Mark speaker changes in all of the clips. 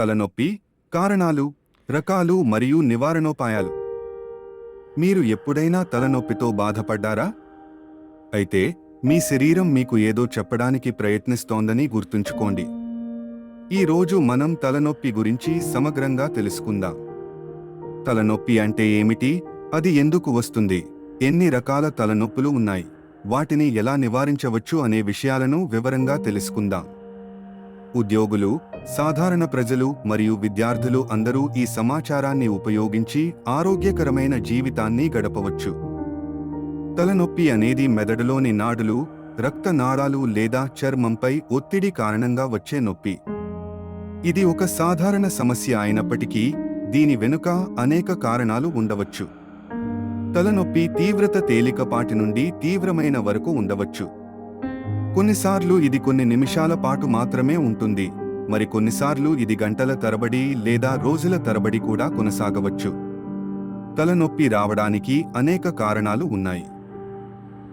Speaker 1: తలనొప్పి కారణాలు రకాలు మరియు నివారణోపాయాలు. మీరు ఎప్పుడైనా తలనొప్పితో బాధపడ్డారా? అయితే మీ శరీరం మీకు ఏదో చెప్పడానికి ప్రయత్నిస్తోందని గుర్తుంచుకోండి. ఈ రోజు మనం తలనొప్పి గురించి సమగ్రంగా తెలుసుకుందాం. తలనొప్పి అంటే ఏమిటి? అది ఎందుకు వస్తుంది? ఎన్ని రకాల తలనొప్పులు ఉన్నాయి? వాటిని ఎలా నివారించవచ్చు అనే విషయాలను వివరంగా తెలుసుకుందాం. ఉద్యోగులు సాధారణ ప్రజలు మరియు విద్యార్థులు అందరూ ఈ సమాచారాన్ని ఉపయోగించి ఆరోగ్యకరమైన జీవితాన్ని గడపవచ్చు. తలనొప్పి అనేది మెదడులోని నాడులు రక్తనాళాలు లేదా చర్మంపై ఒత్తిడి కారణంగా వచ్చే నొప్పి. ఇది ఒక సాధారణ సమస్య అయినప్పటికీ దీని వెనుక అనేక కారణాలు ఉండవచ్చు. తలనొప్పి తీవ్రత తేలికపాటి నుండి తీవ్రమైన వరకు ఉండవచ్చు. కొన్నిసార్లు ఇది కొన్ని నిమిషాల పాటు మాత్రమే ఉంటుంది. మరి కొన్నిసార్లు ఇది గంటల తరబడి లేదా రోజుల తరబడి కూడా కొనసాగవచ్చు. తలనొప్పి రావడానికి అనేక కారణాలు ఉన్నాయి.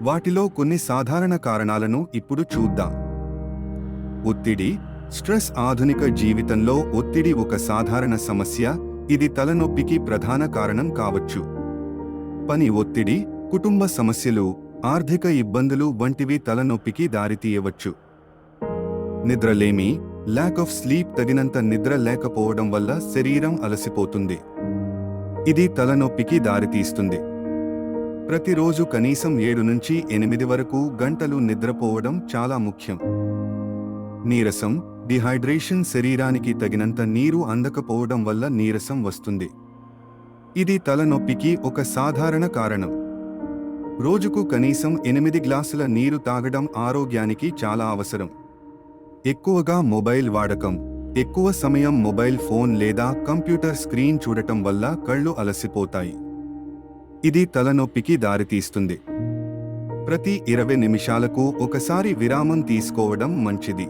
Speaker 1: వాటిలో కొన్ని సాధారణ కారణాలను ఇప్పుడు చూద్దాం. ఒత్తిడి స్ట్రెస్ ఆధునిక జీవితంలో ఒత్తిడి ఒక సాధారణ సమస్య ఇది తలనొప్పికి ప్రధాన కారణం కావచ్చు. పని ఒత్తిడి కుటుంబ సమస్యలు ఆర్థిక ఇబ్బందులు వంటివి తలనొప్పికి దారితీయవచ్చు. నిద్రలేమి ల్యాక్ ఆఫ్ స్లీప్ తగినంత నిద్ర లేకపోవడం వల్ల శరీరం అలసిపోతుంది. ఇది తలనొప్పికి దారితీస్తుంది. ప్రతిరోజు కనీసం ఏడు నుంచి ఎనిమిది వరకు గంటలు నిద్రపోవడం చాలా ముఖ్యం. నీరసం డిహైడ్రేషన్ శరీరానికి తగినంత నీరు అందకపోవడం వల్ల నీరసం వస్తుంది. ఇది తలనొప్పికి ఒక సాధారణ కారణం. రోజుకు కనీసం ఎనిమిది గ్లాసుల నీరు తాగడం ఆరోగ్యానికి చాలా అవసరం. ఎక్కువగా మొబైల్ వాడకం ఎక్కువ సమయం మొబైల్ ఫోన్ లేదా కంప్యూటర్ స్క్రీన్ చూడటం వల్ల కళ్ళు అలసిపోతాయి. ఇది తలనొప్పికి దారితీస్తుంది. ప్రతి ఇరవై నిమిషాలకు ఒకసారి విరామం తీసుకోవడం మంచిది.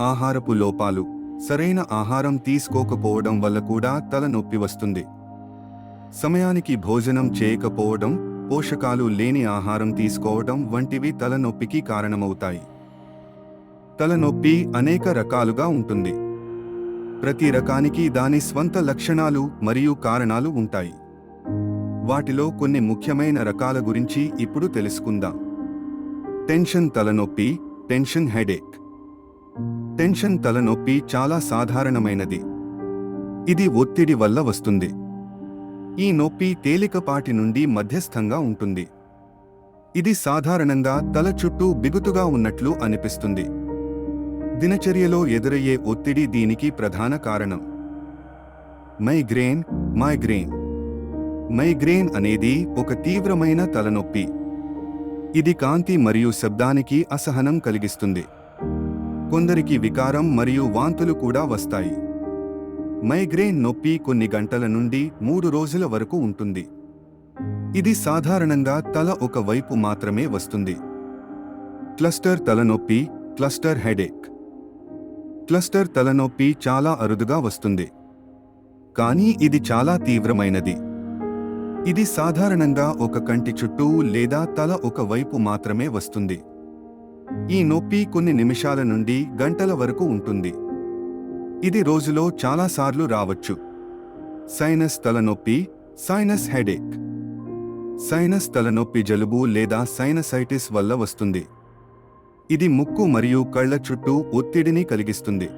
Speaker 1: ఆహారపు లోపాలు సరైన ఆహారం తీసుకోకపోవడం వల్ల కూడా తలనొప్పి వస్తుంది. సమయానికి భోజనం చేయకపోవడం పోషకాలు లేని ఆహారం తీసుకోవడం వంటివి తలనొప్పికి కారణమవుతాయి. తలనొప్పి అనేక రకాలుగా ఉంటుంది. ప్రతి రకానికి దాని స్వంత లక్షణాలు మరియు కారణాలు ఉంటాయి. వాటిలో కొన్ని ముఖ్యమైన రకాల గురించి ఇప్పుడు తెలుసుకుందాం. టెన్షన్ తలనొప్పి టెన్షన్ హెడేక్. టెన్షన్ తలనొప్పి చాలా సాధారణమైనది. ఇది ఒత్తిడి వల్ల వస్తుంది. ఈ నొప్పి తేలికపాటి నుండి మధ్యస్థంగా ఉంటుంది. ఇది సాధారణంగా తల చుట్టూ బిగుతుగా ఉన్నట్లు అనిపిస్తుంది. దినచర్యలో ఎదురయ్యే ఒత్తిడి దీనికి ప్రధాన కారణం. Migraine migraine. మైగ్రేన్ అనేది ఒక తీవ్రమైన తలనొప్పి. ఇది కాంతి మరియు శబ్దానికి అసహనం కలిగిస్తుంది. కొందరికి వికారం మరియు వాంతులు కూడా వస్తాయి. మైగ్రేన్ నొప్పి కొన్ని గంటల నుండి మూడు రోజుల వరకు ఉంటుంది. ఇది సాధారణంగా తల ఒక వైపు మాత్రమే వస్తుంది. క్లస్టర్ తలనొప్పి క్లస్టర్ హెడేక్. క్లస్టర్ తలనొప్పి చాలా అరుదుగా వస్తుంది. కానీ ఇది చాలా తీవ్రమైనది. ఇది సాధారణంగా ఒక కంటి చుట్టూ లేదా తల ఒక వైపు మాత్రమే వస్తుంది. ఈ నొప్పి కొన్ని నిమిషాల నుండి గంటల వరకు ఉంటుంది. ఇది రోజులో చాలాసార్లు రావచ్చు. సైనస్ తలనొప్పి సైనస్ హెడేక్. సైనస్ తలనొప్పి జలుబు లేదా సైనసైటిస్ వల్ల వస్తుంది. ఇది ముక్కు మరియు కళ్ళ చుట్టూ ఒత్తిడిని కలిగిస్తుంది.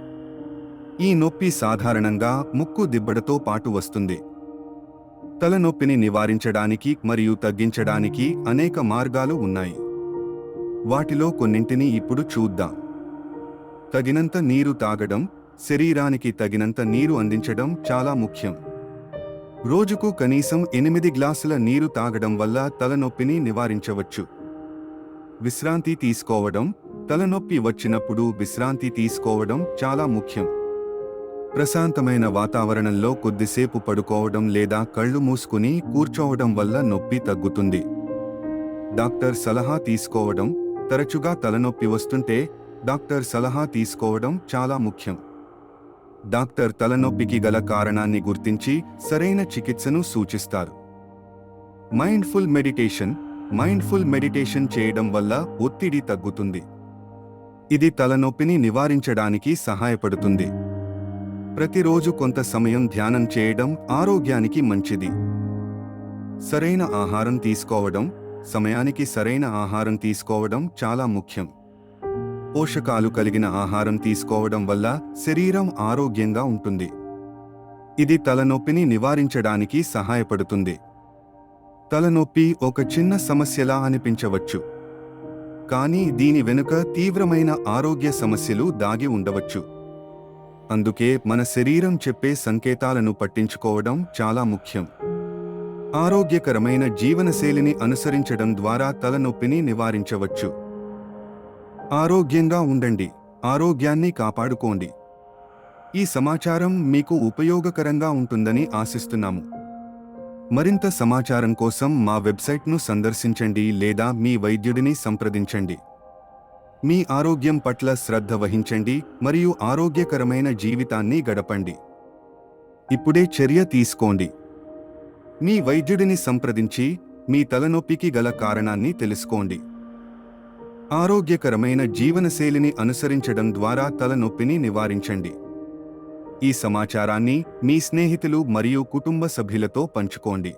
Speaker 1: ఈ నొప్పి సాధారణంగా ముక్కు దిబ్బడతో పాటు వస్తుంది. తలనొప్పిని నివారించడానికి మరియు తగ్గించడానికి అనేక మార్గాలు ఉన్నాయి. వాటిలో కొన్నింటిని ఇప్పుడు చూద్దాం. తగినంత నీరు తాగడం శరీరానికి తగినంత నీరు అందించడం చాలా ముఖ్యం. రోజుకు కనీసం ఎనిమిది గ్లాసుల నీరు తాగడం వల్ల తలనొప్పిని నివారించవచ్చు. విశ్రాంతి తీసుకోవడం తలనొప్పి వచ్చినప్పుడు విశ్రాంతి తీసుకోవడం చాలా ముఖ్యం. ప్రశాంతమైన వాతావరణంలో కొద్దిసేపు పడుకోవడం లేదా కళ్ళు మూసుకుని కూర్చోవడం వల్ల నొప్పి తగ్గుతుంది. డాక్టర్ సలహా తీసుకోవడం తరచుగా తలనొప్పి వస్తుంటే డాక్టర్ సలహా తీసుకోవడం చాలా ముఖ్యం. డాక్టర్ తలనొప్పికి గల కారణాన్ని గుర్తించి సరైన చికిత్సను సూచిస్తారు. మైండ్ఫుల్ మెడిటేషన్ మైండ్ఫుల్ మెడిటేషన్ చేయడం వల్ల ఒత్తిడి తగ్గుతుంది. ఇది తలనొప్పిని నివారించడానికి సహాయపడుతుంది. ప్రతిరోజు కొంత సమయం ధ్యానం చేయడం ఆరోగ్యానికి మంచిది. సరైన ఆహారం తీసుకోవడం సమయానికి సరైన ఆహారం తీసుకోవడం చాలా ముఖ్యం. పోషకాలు కలిగిన ఆహారం తీసుకోవడం వల్ల శరీరం ఆరోగ్యంగా ఉంటుంది. ఇది తలనొప్పిని నివారించడానికి సహాయపడుతుంది. తలనొప్పి ఒక చిన్న సమస్యలా అనిపించవచ్చు. కానీ దీని వెనుక తీవ్రమైన ఆరోగ్య సమస్యలు దాగి ఉండవచ్చు. అందుకే మన శరీరం చెప్పే సంకేతాలను పట్టించుకోవడం చాలా ముఖ్యం. ఆరోగ్యకరమైన జీవనశైలిని అనుసరించడం ద్వారా తలనొప్పిని నివారించవచ్చు. ఆరోగ్యంగా ఉండండి. ఆరోగ్యాన్ని కాపాడుకోండి. ఈ సమాచారం మీకు ఉపయోగకరంగా ఉంటుందని ఆశిస్తున్నాము. మరింత సమాచారం కోసం మా వెబ్సైట్ను సందర్శించండి లేదా మీ వైద్యుడిని సంప్రదించండి. మీ ఆరోగ్యం పట్ల శ్రద్ధ వహించండి మరియు ఆరోగ్యకరమైన జీవితాన్ని గడపండి. ఇప్పుడే చర్య తీసుకోండి. మీ వైద్యుడిని సంప్రదించి మీ తలనొప్పికి గల కారణాన్ని తెలుసుకోండి. ఆరోగ్యకరమైన జీవనశైలిని అనుసరించడం ద్వారా తలనొప్పిని నివారించండి. ఈ సమాచారాన్ని మీ స్నేహితులు మరియు కుటుంబ సభ్యులతో పంచుకోండి.